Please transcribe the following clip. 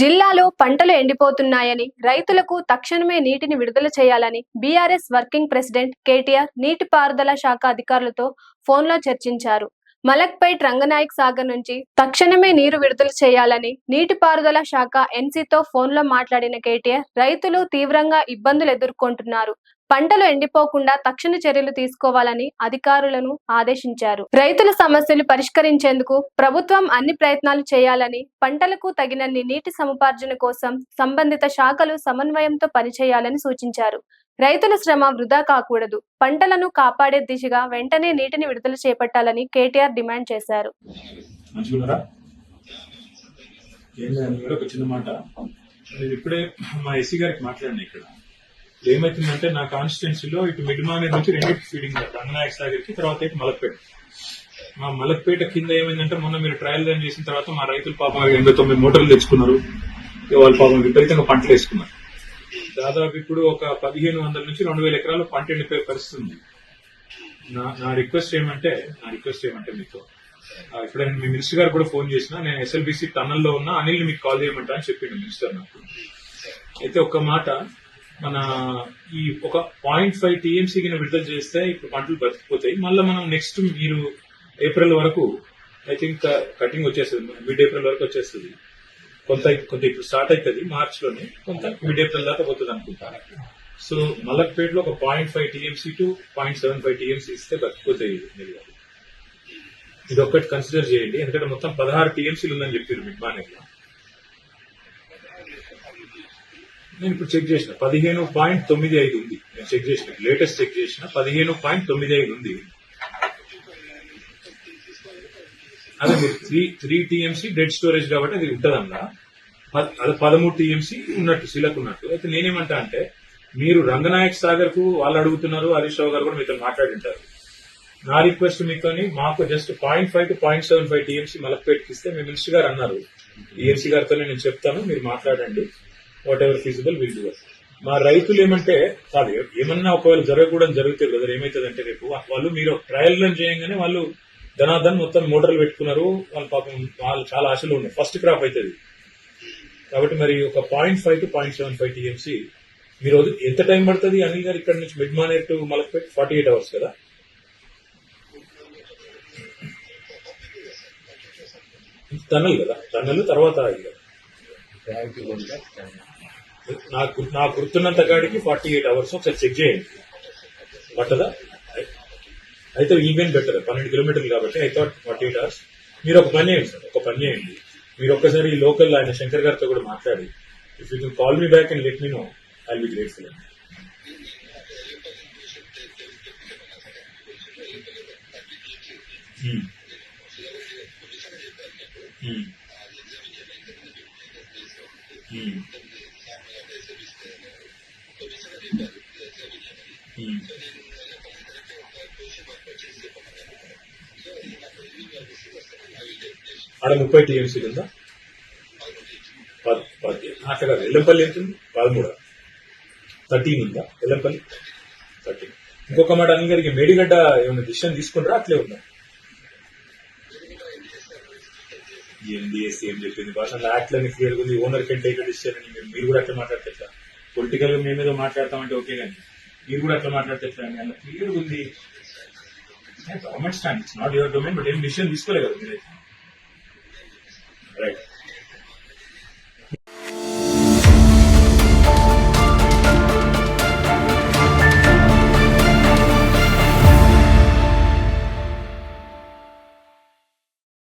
జిల్లాలో పంటలు ఎండిపోతున్నాయని రైతులకు తక్షణమే నీటిని విడుదల చేయాలని బీఆర్ఎస్ వర్కింగ్ ప్రెసిడెంట్ కేటీఆర్ నీటిపారుదల శాఖ అధికారులతో ఫోన్లో చర్చించారు. మలక్పేట్ రంగనాయక్ సాగర్ నుంచి తక్షణమే నీరు విడుదల చేయాలని నీటిపారుదల శాఖ ఎన్సీతో ఫోన్లో మాట్లాడిన కేటీఆర్ రైతులు తీవ్రంగా ఇబ్బందులు ఎదుర్కొంటున్నారు. పంటలు ఎండిపోకుండా తక్షణ చర్యలు తీసుకోవాలని అధికారులను ఆదేశించారు. రైతుల సమస్యలు పరిష్కరించేందుకు ప్రభుత్వం అన్ని ప్రయత్నాలు చేయాలని పంటలకు తగినన్ని నీటి సముపార్జన కోసం సంబంధిత శాఖలు సమన్వయంతో పనిచేయాలని సూచించారు. రైతుల శ్రమ వృధా కాకూడదు. పంటలను కాపాడే దిశగా వెంటనే నీటిని విడుదల చేపట్టాలని కేటీఆర్ డిమాండ్ చేశారు. ఇప్పుడే మా ఎస్సీ గారికి మాట్లాడండి ఇక్కడ. ఏమైతుందంటే నా కాన్స్టిట్యున్సీలో ఇటు మిడ్మానే నుంచి రెండింటి ఫీడింగ్ రంగనాయక సాగర్కి తర్వాత ఇటు మలక్పేట. మా మలక్పేట కింద ఏమైందంటే మొన్న మీరు ట్రయల్ రన్ చేసిన తర్వాత మా రైతులు పాపం ఎనభై తొమ్మిది మోటార్లు తెచ్చుకున్నారు. వాళ్ళు పాపం విపరీతంగా పంటలు వేసుకున్నారు. దాదాపు ఇప్పుడు ఒక పదిహేను వందల నుంచి రెండు వేల ఎకరాలు పంట ఎండిపోయే పరిస్థితి ఉంది. నా నా రిక్వెస్ట్ ఏమంటే నా రిక్వెస్ట్ ఏమంటే మీతో ఎప్పుడైనా మీ మినిస్టర్ గారు కూడా ఫోన్ చేసిన నేను ఎస్ఎల్బిసి టన్నల్లో ఉన్న అనిల్ మీకు కాల్ చేయమంటా అని చెప్పిండు మినిస్టర్ నాకు. అయితే ఒక మాట మన ఈ ఒక పాయింట్ ఫైవ్ టీఎంసీ కింద విడుదల చేస్తే ఇప్పుడు పంటలు బతికిపోతాయి. మళ్ళీ మనం నెక్స్ట్ మీరు ఏప్రిల్ వరకు ఐ థింక్ కటింగ్ వచ్చేస్తుంది. మిడ్ ఏప్రిల్ వరకు వచ్చేస్తుంది. కొంత కొంత ఇప్పుడు స్టార్ట్ అవుతుంది మార్చ్లోనే కొంత మిడ్ ఏప్రిల్ దాకా పోతుంది అనుకుంటాను సో మలక్పేటలో ఒక point five TMC two point seven five TMC ఇస్తే బతికిపోతాయి మీరు ఇది ఒక్కటి కన్సిడర్ చేయండి. ఎందుకంటే మొత్తం పదహారు టీఎంసీలు ఉందని చెప్పారు మిడ్మానేలో నేను ఇప్పుడు చెక్ చేసిన పదిహేను పాయింట్ తొమ్మిది ఐదు ఉంది. నేను చెక్ చేసిన లేటెస్ట్ చెక్ చేసిన పదిహేను పాయింట్ తొమ్మిది ఐదు ఉంది. అదే మీరు three three TMC dead storage కాబట్టి అది ఉంటదన్నా. అది పదమూడు టీఎంసీ ఉన్నట్టు శిలకు ఉన్నట్టు. అయితే నేనేమంటా అంటే మీరు రంగనాయక్ సాగర్కు వాళ్ళు అడుగుతున్నారు హరీష్ రావు గారు కూడా మీతో మాట్లాడింటారు. నా రిక్వెస్ట్ మీతోని మాకు just point five two point seven five TMC మలక్పేటకి ఇస్తే మీ మినిస్టర్ గారు అన్నారు. ఈఎంసీ గారితో నేను చెప్తాను మీరు మాట్లాడండి. Whatever feasible will do మా రైతులు ఏమంటే కాదు ఏమన్నా ఒకవేళ జరగకూడదు జరుగుతుంది కదా ఏమైతుందంటే రేపు వాళ్ళు మీరు ట్రయల్ రన్ చేయగానే వాళ్ళు ధనాధన్ మొత్తం మోటార్లు పెట్టుకున్నారు. వాళ్ళ పాపం వాళ్ళు చాలా ఆశలు ఉన్నాయి ఫస్ట్ క్రాప్ అవుతుంది కాబట్టి మరి ఒక point five two point seven five TMC మీరు ఎంత టైం పడుతుంది? అనిల్ గారు ఇక్కడ నుంచి mid Manair to Malakpet forty eight hours కదా? టన్నల్ కదా? టన్నల్ తర్వాత ఇది కదా. నాకు నాకు గుర్తున్నంత కాడికి ఫార్టీ ఎయిట్ అవర్స్ ఒకసారి చెక్ చేయండి. పట్టదా? అయితే ఈవెన్ బెటర్ పన్నెండు కిలోమీటర్లు కాబట్టి I thought forty eight hours మీరు ఒక పని చేయండి సార్ ఒక పని చేయండి. మీరు ఒక్కసారి ఈ లోకల్ ఆయన శంకర్ గారితో కూడా మాట్లాడి if you can call me back and let me know I be grateful అండి Hmm. Hmm. Hmm. ఆడ ముప్పై టీఎంసీలు ఉందా? అక్కడ ఎల్లంపల్లి ఎంత ఉంది? పదమూడు. థర్టీన్ ఉందా? ఎల్లంపల్లి? థర్టీన్. ఇంకొక మాట అన్ని గారికి మేడిగడ్డ ఏమైనా డిసిషన్ తీసుకుంటారా అట్లే ఉందా? ఏంది చేస్తే ఏం చెప్పింది? భాష యాక్ట్లని క్లియర్ ఉంది. ఓనర్ కంటే ఇక్కడ ఇచ్చారని మీరు- మీరు కూడా అట్లా మాట్లాడితే ఎట్లా పొలిటికల్గా మేము ఏదో మాట్లాడతామంటే ఓకే కానీ మీరు కూడా అట్లా మాట్లాడితే ఎట్లా అని అలా క్లియర్ ఉంది. Government stand it's not your domain but ఏం డిసిషన్ తీసుకోలేదు కదా మీరైతే.